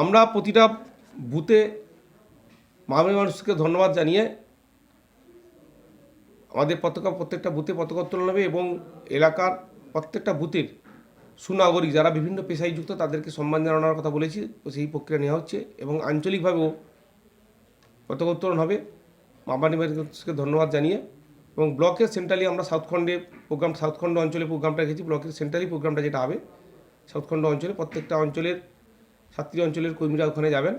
আমরা প্রতিটা বুথে মাননীয় মানুষকে ধন্যবাদ জানিয়ে আমাদের পতাকা প্রত্যেকটা বুথে পতাকা উত্তোলন হবে এবং এলাকার প্রত্যেকটা বুথের সুনাগরিক যারা বিভিন্ন পেশায় যুক্ত, তাদেরকে সম্মান জানানোর কথা বলেছি। সেই প্রক্রিয়া নেওয়া হচ্ছে এবং আঞ্চলিকভাবেও পতাকা উত্তোলন হবে। মামানি মানুষকে ধন্যবাদ জানিয়ে এবং ব্লকের সেন্ট্রালি আমরা সাউথখণ্ডে প্রোগ্রাম সাউথখণ্ড অঞ্চলে প্রোগ্রামটা রেখেছি। ব্লকের সেন্ট্রালি প্রোগ্রামটা যেটা হবে সাউথখণ্ড অঞ্চলে প্রত্যেকটা অঞ্চলের, সাতটি অঞ্চলের কর্মীরা ওখানে যাবেন।